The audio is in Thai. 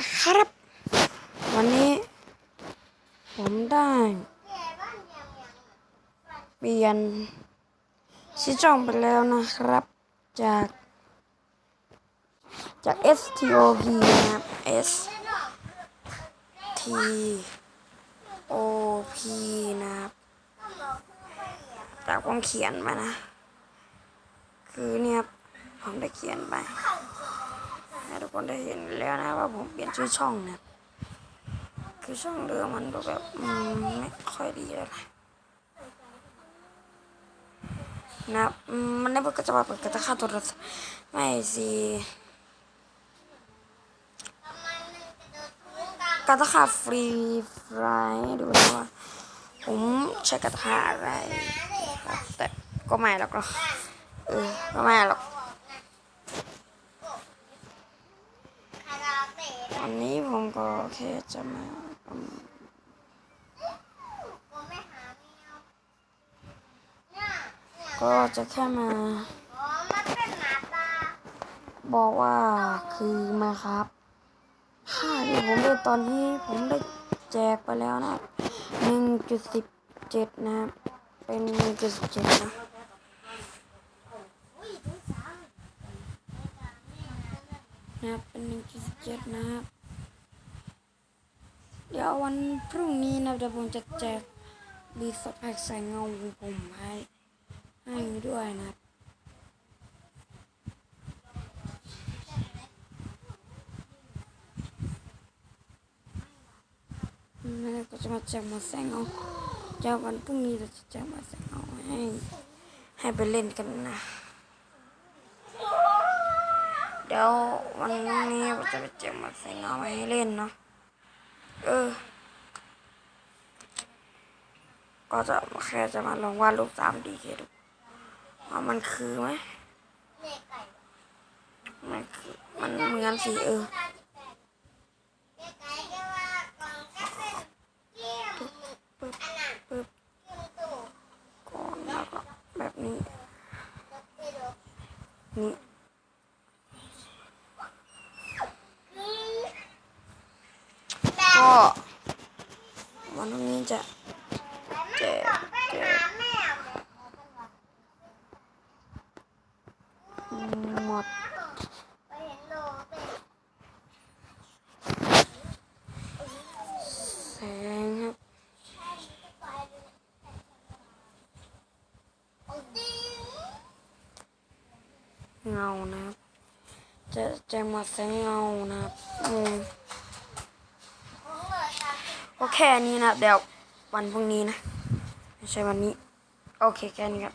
นะครับ วันนี้ผมได้เปลี่ยนชื่อช่องไปแล้วนะครับ จาก จาก S T O P นะครับ S T O P นะครับจากผมเขียนไปนะ คือเนี่ยครับผมได้เขียนไป ทุกคนได้เห็นแล้วนะว่าผมเปลี่ยนชื่อช่องนะคือช่องเดิมมันก็แบบไม่ค่อยดีเลยนะนะมันได้เปิดก็จะมาเปิดกระค่าโทรศัพท์ไม่สิกระค่าฟรีไฟดูนะว่าผมใช้กระทาอะไรแต่ก็ไม่หรอกเออก็ไม่หรอก วันนี้ผมก็แค่จะมาอืมก็จะแค่มาบอกว่าคือมาครับค่าที่ผมได้ตอนนี้ผมได้แจกไปแล้วนะหนึ่งจุดสิบเจ็ดนะ เป็นหนึ่งจุดสิบเจ็ดนะนะเป็นหนึ่งจุดสิบเจ็ดนะครับ เดี๋ยววันพรุ่งนี้นะเดี๋ยวผมจะแจกบีสแพ็กใส่เงาของผมให้ให้ด้วยนะครับแล้วก็จะมาแจกมาใส่เงาเดี๋ยววันพรุ่งนี้เราจะแจกมาใส่เงาให้ให้ไปเล่นกันนะ เดี๋ยววันนี้ผมจะไปเจอมาใส่เงาไว้ให้เล่นเนาะ เออ ก็จะแค่จะมาลองวาดรูปสามดีเคดูว่ามันคือไหมมันคือมันเหมือนสีเออปึ๊บปึ๊บก่อนแล้วก็แบบนี้นี่ ก็ วันพรุ่งนี้จะแจกแจกหมดแสงครับเงานะครับจะจกหมดแสงเงานะครับ ก็แค่นี้นะครับเดี๋ยววันพรุ่งนี้นะ ไม่ใช่วันนี้ โอเคแค่นี้ครับ